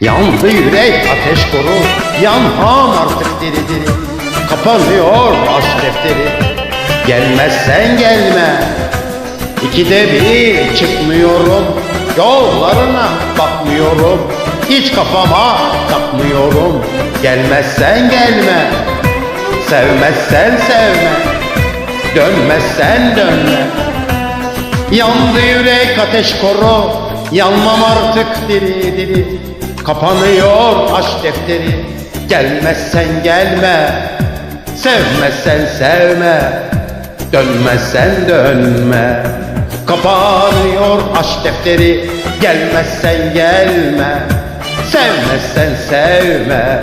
Yandı yürek ateş koru Yanmam artık diri diri. Kapanıyor aşk defteri Gelmezsen gelme. İkide bir çıkmıyorum Yollarına bakmıyorum. Hiç kafama takmıyorum Gelmezsen gelme. Sevmezsen sevme Dönmezsen dönme. Yandı yürek ateş koru Yanmam artık diri diri Kapanıyor aşk defteri. Gelmezsen gelme Sevmezsen sevme Dönmezsen dönme. Kapanıyor aşk defteri Gelmezsen gelme Sevmezsen sevme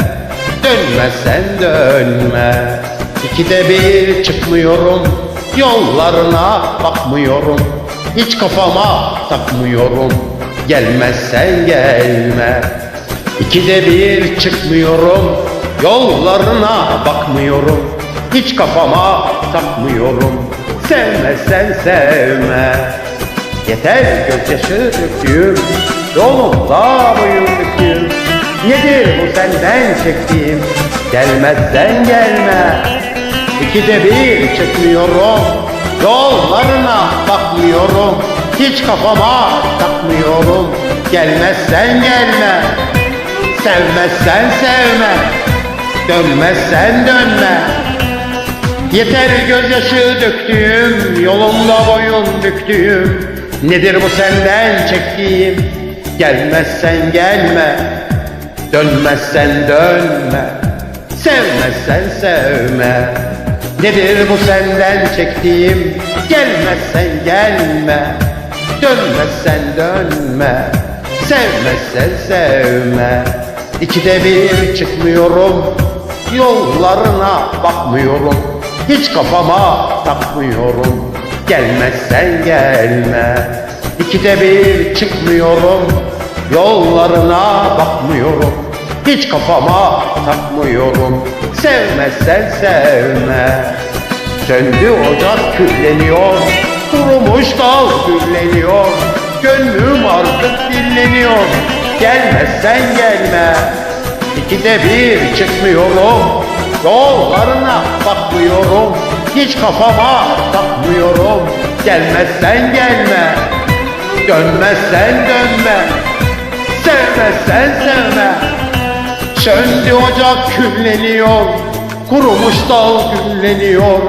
Dönmezsen dönme. İkide bir çıkmıyorum Yollarına bakmıyorum Hiç kafama takmıyorum. Gelmezsen gelme İkide bir çıkmıyorum Yollarına bakmıyorum Hiç kafama takmıyorum. Sevmezsen sevme. Yeter gözyaşı döktüğüm Yolunda boyun büktüğüm. Nedir bu senden çektiğim? Gelmezsen gelme. İkide bir çıkmıyorum Yollarına bakmıyorum Hiç kafama takmıyorum. Gelmezsen gelme Sevmezsen sevme Dönmezsen dönme. Yeter gözyaşı döktüğüm Yolunda boyun büktüğüm. Nedir bu senden çektiğim? Gelmezsen gelme Dönmezsen dönme. Sevmezsen sevme Nedir bu senden çektiğim? Gelmezsen gelme Dönmezsen dönme. Sevmezsen sevme İkide bir çıkmıyorum Yollarına bakmıyorum. Hiç kafama takmıyorum Gelmezsen gelme. İkide bir çıkmıyorum Yollarına bakmıyorum. Hiç kafama takmıyorum Sevmezsen sevme. Söndü ocak külleniyor Kurumuş dal külleniyor Gönlüm artık dinleniyor Gelmezsen gelme. İkide bir çıkmıyorum Yollarına bakmıyorum Hiç kafama takmıyorum. Gelmezsen gelme. Dönmezsen dönme. Sevmezsen sevme. Söndü ocak külleniyor. Kurumuş dal gülleniyor.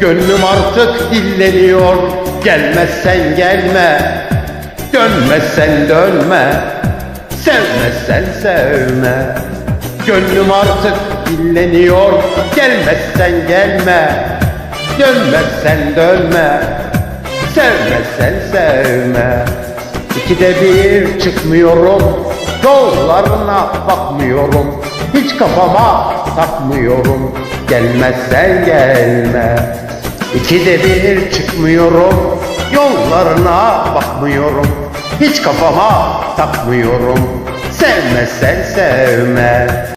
Gönlüm artık dilleniyor. Gelmezsen gelme. Dönmezsen dönme Sevmezsen sevme. Gönlüm artık dilleniyor. Gelmezsen gelme. Dönmezsen dönme. Sevmezsen sevme. İkide bir çıkmıyorum. Yollarına bakmıyorum. Hiç kafama takmıyorum. Gelmezsen gelme. İkide bir çıkmıyorum Yollarına bakmıyorum Hiç kafama takmıyorum. Sevmezsen sevme